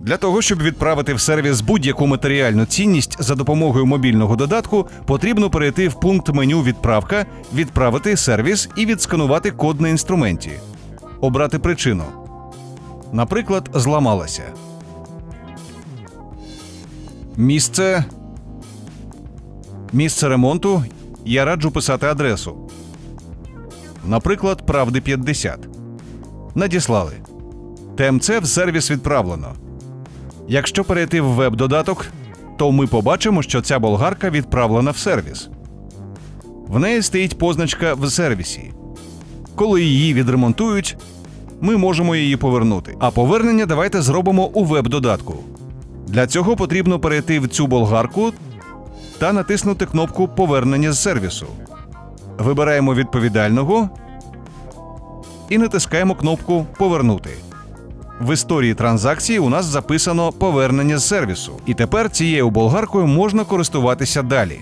Для того, щоб відправити в сервіс будь-яку матеріальну цінність за допомогою мобільного додатку, потрібно перейти в пункт меню Відправка, відправити сервіс і відсканувати код на інструменті. Обрати причину. Наприклад, зламалася. Місце. Місце ремонту. Я раджу писати адресу. Наприклад, Правди 50. Надіслали. ТМЦ в сервіс відправлено. Якщо перейти в веб-додаток, то ми побачимо, що ця болгарка відправлена в сервіс. В неї стоїть позначка в сервісі. Коли її відремонтують, ми можемо її повернути. А повернення давайте зробимо у веб-додатку. Для цього потрібно перейти в цю болгарку та натиснути кнопку Повернення з сервісу. Вибираємо відповідального і натискаємо кнопку Повернути. В історії транзакції у нас записано повернення з сервісу, і тепер цією болгаркою можна користуватися далі.